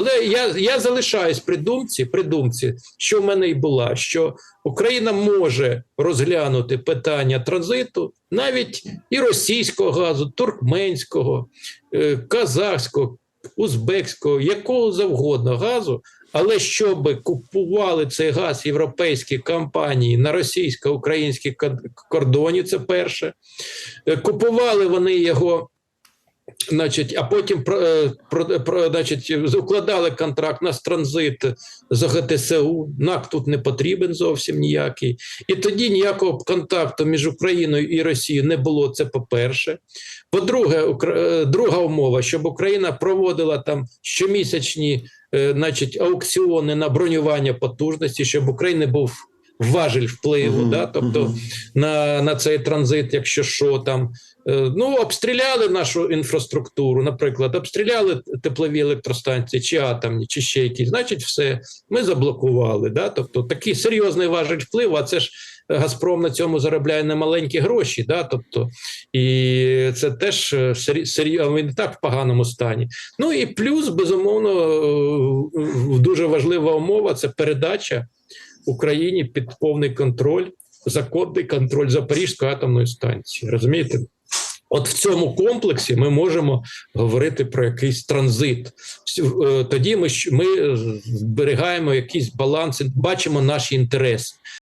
Але я, я залишаюсь при думці, при думці, що в мене і була, що Україна може розглянути питання транзиту навіть і російського газу, туркменського, е, казахського, узбекського, якого завгодно газу. Але щоб купували цей газ європейські компанії на російсько-українській кордоні, це перше. Е, Купували вони його Значить, а потім про, е, про, про, значить, укладали контракт на транзит з ГТСУ. НАК тут не потрібен зовсім ніякий. І тоді ніякого контакту між Україною і Росією не було. Це по-перше. По-друге, е, друга умова, щоб Україна проводила там щомісячні е, значить, аукціони на бронювання потужності, щоб України був важель впливу, да? тобто на, на цей транзит, якщо що там. Е, Ну, обстріляли нашу інфраструктуру, наприклад, обстріляли теплові електростанції, чи атомні, чи ще якісь, значить, все ми заблокували. Да? Тобто такий серйозний важель впливу, а це ж Газпром на цьому заробляє немаленькі гроші. Да? Тобто, і це теж е, серйозно, він і так в поганому стані. Ну і плюс, безумовно, е, дуже важлива умова це передача Україні під повний контроль, законний контроль Запорізької атомної станції. Розумієте? От в цьому комплексі ми можемо говорити про якийсь транзит. Е, Тоді ми, зберігаємо якийсь баланс, бачимо наші інтереси.